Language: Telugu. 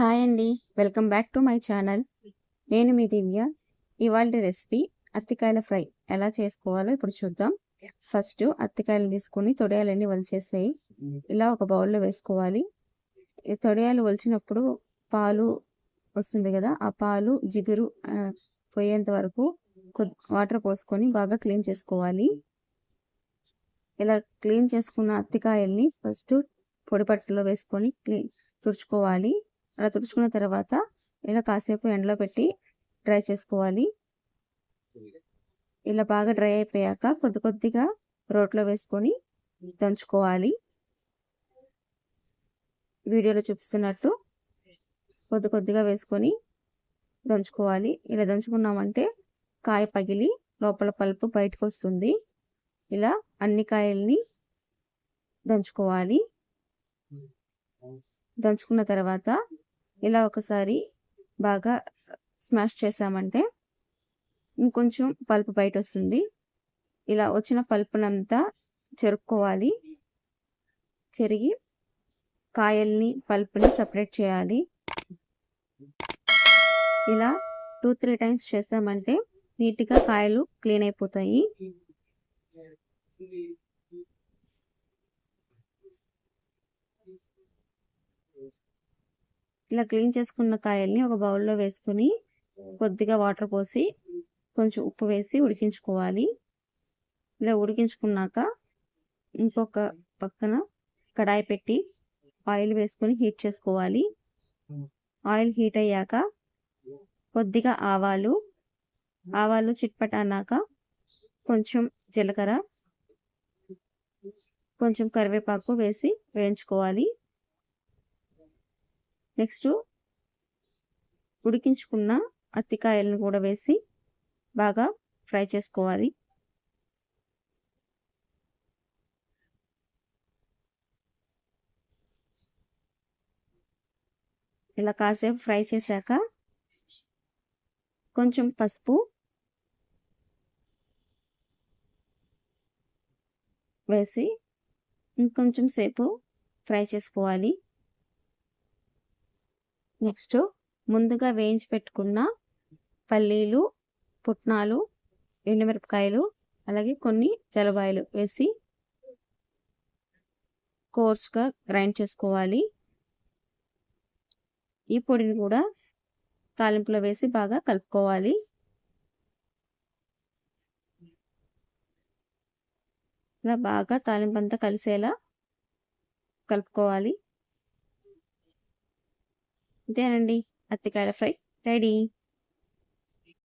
హాయ్ అండి. Welcome back to my channel. నేను మీ దివ్య. ఇవాళ రెసిపీ అత్తికాయల ఫ్రై. ఎలా చేసుకోవాలో ఇప్పుడు చూద్దాం. ఫస్ట్ అత్తికాయలు తీసుకొని తొడియాలన్నీ వలిచేసాయి. ఇలా ఒక బౌల్లో వేసుకోవాలి. ఈ తొడియాలు వలిచినప్పుడు పాలు వస్తుంది కదా ఆ పాలు జిగురు పోయేంత వరకు కొద్ది వాటర్ పోసుకొని బాగా క్లీన్ చేసుకోవాలి. ఇలా క్లీన్ చేసుకున్న అత్తికాయల్ని ఫస్ట్ పొడిపట్టులో వేసుకొని క్లీన్ తుడుచుకోవాలి. అలా తుడుచుకున్న తర్వాత ఇలా కాసేపు ఎండలో పెట్టి డ్రై చేసుకోవాలి. ఇలా బాగా డ్రై అయిపోయాక కొద్ది కొద్దిగా రోట్లో వేసుకొని దంచుకోవాలి. వీడియోలో చూపిస్తున్నట్టు కొద్ది కొద్దిగా వేసుకొని దంచుకోవాలి. ఇలా దంచుకున్నామంటే కాయ పగిలి లోపల పలుపు బయటకు వస్తుంది. ఇలా అన్ని కాయల్ని దంచుకోవాలి. దంచుకున్న తర్వాత ఇలా ఒకసారి బాగా స్మాష్ చేసామంటే ఇంకొంచెం పల్పు బయట వస్తుంది ఇలా వచ్చిన పల్పునంతా చెరుక్కోవాలి. చెరిగి కాయల్ని పల్పుని సపరేట్ చేయాలి. ఇలా టూ త్రీ టైమ్స్ చేసామంటే నీట్గా కాయలు క్లీన్ అయిపోతాయి. ఇలా క్లీన్ చేసుకున్న కాయల్ని ఒక బౌల్లో వేసుకుని కొద్దిగా వాటర్ పోసి కొంచెం ఉప్పు వేసి ఉడికించుకోవాలి. ఇలా ఉడికించుకున్నాక ఇంకొక పక్కన కడాయి పెట్టి ఆయిల్ వేసుకొని హీట్ చేసుకోవాలి. ఆయిల్ హీట్ అయ్యాక కొద్దిగా ఆవాలు ఆవాలు చిట్పట అన్నాక కొంచెం జీలకర్ర కొంచెం కరివేపాకు వేసి వేయించుకోవాలి. నెక్స్ట్ ఉడికించుకున్న అత్తికాయలను కూడా వేసి బాగా ఫ్రై చేసుకోవాలి. ఇలా కాసేపు ఫ్రై చేశాక కొంచెం పసుపు వేసి ఇంకొంచెం సేపు ఫ్రై చేసుకోవాలి. నెక్స్ట్ ముందుగా వేయించి పెట్టుకున్న పల్లీలు పుట్నాలు ఎండుమిరపకాయలు అలాగే కొన్ని తెలవాయలు వేసి కోర్స్గా గ్రైండ్ చేసుకోవాలి. ఈ పొడిని కూడా తాలింపులో వేసి బాగా కలుపుకోవాలి. ఇలా బాగా తాలింపు అంతా కలిసేలా కలుపుకోవాలి. అంతేనండి అత్తికాయల ఫ్రై. రెడీ.